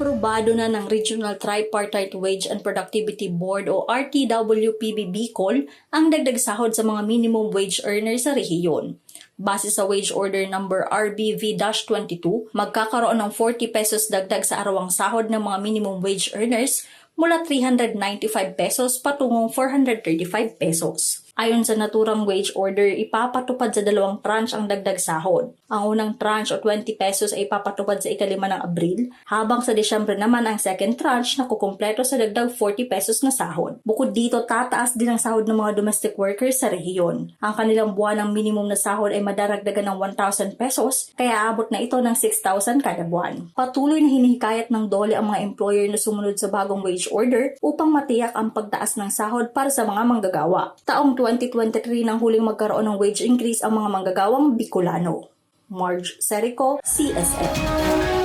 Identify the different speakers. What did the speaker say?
Speaker 1: Aprobado na ng Regional Tripartite Wage and Productivity Board o RTWPB Bicol ang dagdag sahod sa mga minimum wage earners sa rehiyon. Base sa wage order number RBV-22, magkakaroon ng 40 pesos dagdag sa arawang sahod ng mga minimum wage earners mula 395 pesos patungong 435 pesos. Ayon sa naturang wage order, ipapatupad sa dalawang tranche ang dagdag sahod. Ang unang tranche o 20 pesos ay ipapatupad sa ikalima ng Abril, habang sa Desyembre naman ang second tranche na kukumpleto sa dagdag 40 pesos na sahod. Bukod dito, tataas din ang sahod ng mga domestic workers sa rehiyon. Ang kanilang buwan ng minimum na sahod ay madaragdagan ng 1,000 pesos, kaya abot na ito ng 6,000 kada buwan. Patuloy na hinihikayat ng dole ang mga employer na sumunod sa bagong wage order upang matiyak ang pagtaas ng sahod para sa mga manggagawa. Taong 2023 nang huling magkaroon ng wage increase ang mga manggagawang Bicolano. Marge Serico, CSN.